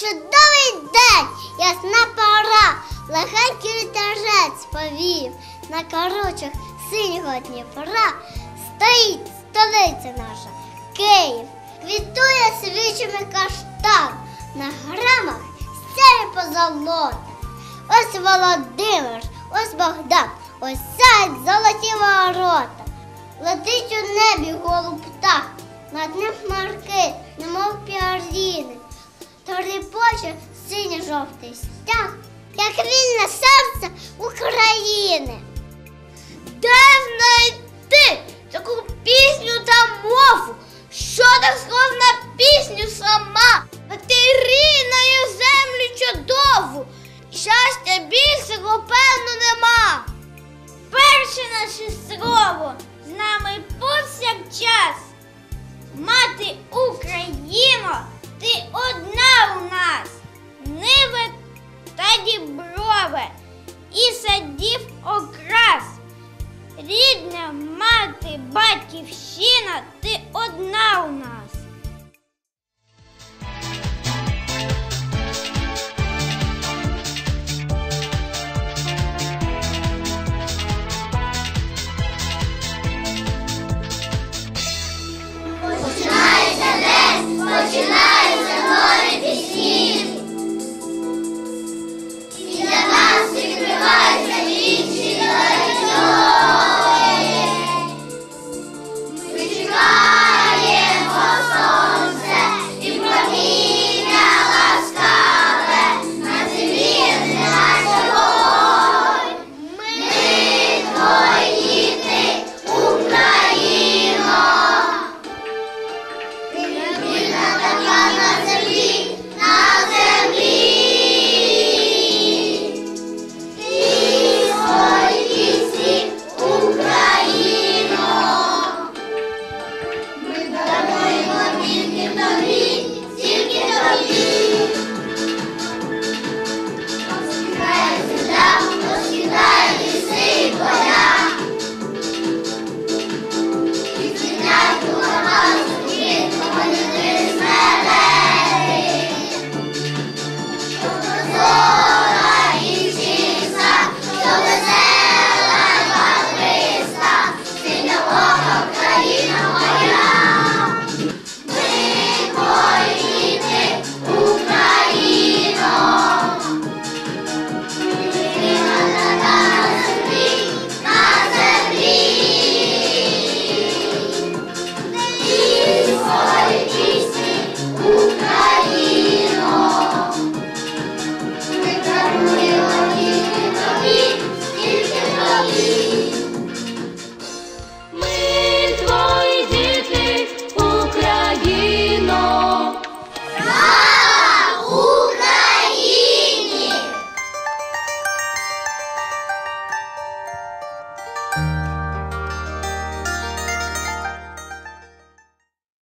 Чудовий день, ясна пора, легенький літажець повів, на корочах синього Дніпра стоїть столиця наша, Київ, квітує свічами каштан, на грамах сяє позолота. Ось Володимир, ось Богдан, ось сядь золоті ворота, летить у небі. Синьо-жовтий стяг, як вільне серце України. Де знайти таку пісню та мову, що так схож на пісню сама, материною землю чудову, щастя більшого певно нема. Перше наше слово з нами повсякчас. Мати Україно, дів окрас. Рідна мати, батьківщина, ти одна у нас. Починається десь, починається.